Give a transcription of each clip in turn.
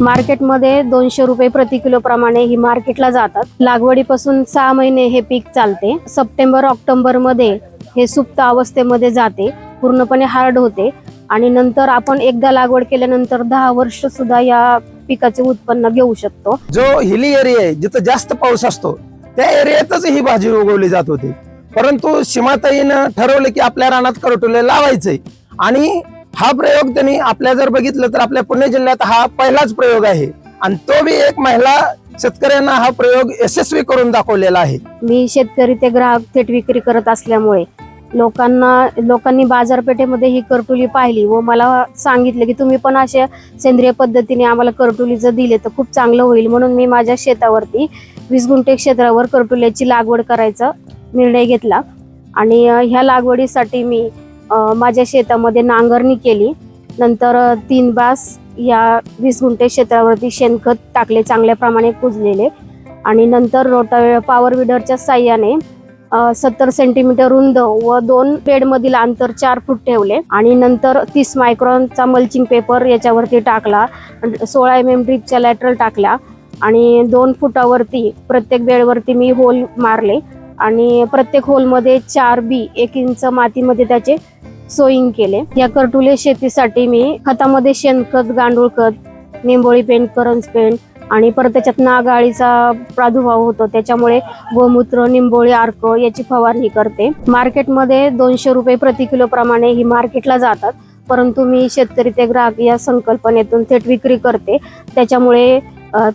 मार्केटमध्ये दोनशे रुपये प्रति किलो प्रमाणे ही मार्केटला जातात. लागवडीपासून सहा महिने हे पीक चालते. सप्टेंबर ऑक्टोबरमध्ये हे सुप्त अवस्थेमध्ये जाते. पूर्णपणे हार्ड होते. आणि नंतर आपण एकदा लागवड केल्यानंतर दहा वर्ष सुद्धा या पिकाचे उत्पन्न घेऊ शकतो. जो हिली एरिया आहे जिथं जास्त पाऊस असतो त्या एरियातच ही भाजी उगवली जात होती. परंतु सीमाताईनं ठरवलं की आपल्या रानात करटोले लावायचंय. आणि हा प्रयोग त्यांनी आपल्या जर बघितलं तर आपल्या पुणे जिल्ह्यात हा पहिलाच प्रयोग आहे. आणि तो बी एक महिला शेतकऱ्यांना हा प्रयोग यशस्वी करून दाखवलेला आहे. मी शेतकरी ते ग्राहक थेट विक्री करत असल्यामुळे लोकांना लोकांनी बाजारपेठेमध्ये ही करटुली पाहिली व मला सांगितलं की तुम्ही पण अशा सेंद्रिय पद्धतीने आम्हाला करटुली जर दिले तर खूप चांगलं होईल. म्हणून मी माझ्या शेतावरती वीस गुंठे क्षेत्रावर करटुल्याची लागवड करायचा निर्णय घेतला. आणि ह्या लागवडीसाठी मी माझ्या शेतामध्ये नांगरणी केली. नंतर तीन बास या वीस गुंठे क्षेत्रावरती शेणखत टाकले चांगल्या प्रमाणे कुजलेले. आणि नंतर रोटा पॉवर विडरच्या साह्याने सत्तर सेंटीमीटर रुंद व दोन बेडमधील अंतर चार फूट ठेवले. आणि नंतर तीस मायक्रॉनचा मल्चिंग पेपर याच्यावरती टाकला. सोळा एम एम ड्रीपच्या लॅटरल टाकल्या. आणि दोन फुटावरती प्रत्येक बेडवरती मी होल मारले. आणि प्रत्येक होलमध्ये चार बी एक इंच मातीमध्ये त्याचे सोईंग केले. या करटुले शेतीसाठी मी खतामध्ये शेणखत गांडूळ खत निंबोळी पेंट करंज पेंट आणि परत त्याच्यात नागाळीचा प्रादुर्भाव होतो. त्याच्यामुळे गोमूत्र निंबोळी अर्क याची फवारणी करते. मार्केटमध्ये दोनशे रुपये प्रति किलो प्रमाणे ही मार्केटला जातात. परंतु मी शेतकरी ते ग्राहक या संकल्पनेतून थेट विक्री करते. त्याच्यामुळे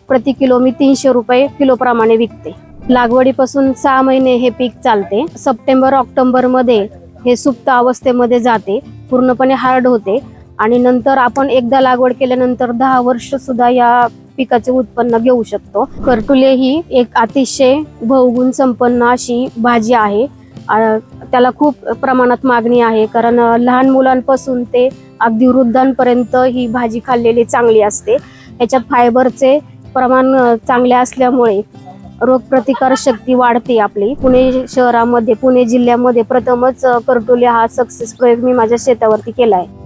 प्रति किलो मी तीनशे रुपये किलोप्रमाणे विकते. लागवडीपासून सहा महिने हे पीक चालते. सप्टेंबर ऑक्टोबरमध्ये हे सुप्त अवस्थेमध्ये जाते. पूर्णपणे हार्ड होते. आणि नंतर आपण एकदा लागवड केल्यानंतर दहा वर्ष सुद्धा या पिकाचे उत्पन्न घेऊ शकतो. करटुले ही एक अतिशय बहुगुण संपन्न अशी भाजी आहे. त्याला खूप प्रमाणात मागणी आहे. कारण लहान मुलांपासून ते अगदी वृद्धांपर्यंत ही भाजी खाल्लेली चांगली असते. याच्यात फायबरचे प्रमाण चांगले असल्यामुळे रोगप्रतिकार शक्ती वाढते आपली. पुणे शहरामध्ये पुणे जिल्ह्यामध्ये प्रथमच करटोले हा सक्सेस प्रयोग मी माझ्या शेतावरती केला आहे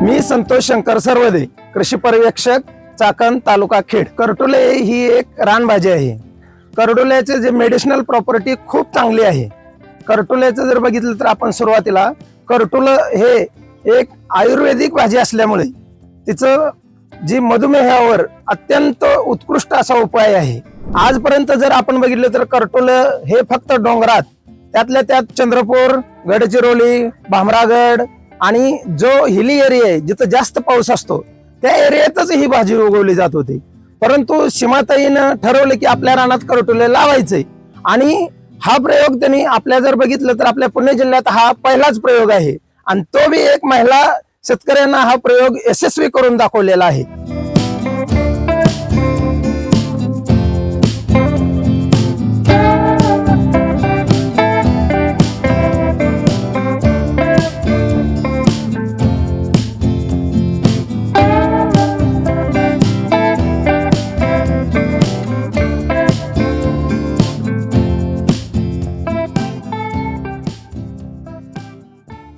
मी संतोष शंकर सर्वदे कृषी पर्यवेक्षक चाकण तालुका खेड. करटुले ही एक रानभाजी आहे. करटुल्याचे जे मेडिसिनल प्रॉपर्टी खूप चांगली आहे. करटुल्याचं जर बघितलं तर आपण सुरुवातीला करटुलं हे एक आयुर्वेदिक भाजी असल्यामुळे तिचं जी मधुमेहावर अत्यंत उत्कृष्ट असा उपाय आहे. आजपर्यंत जर आपण बघितलं तर कर्टोल हे फक्त डोंगरात त्यातल्या त्यात चंद्रपूर गडचिरोली भामरागड आणि जो हिली एरिया आहे जिथं जास्त पाऊस असतो त्या एरियातच ही भाजी उगवली जात होती. परंतु सीमाताईनं ठरवलं की आपल्या रानात करटुले लावायचंय आणि हा प्रयोग त्यांनी आपल्या जर बघितलं तर आपल्या पुणे जिल्ह्यात हा पहिलाच प्रयोग आहे. आणि तो बी एक महिला शेतकऱ्यांना हा प्रयोग यशस्वी करून दाखवलेला आहे.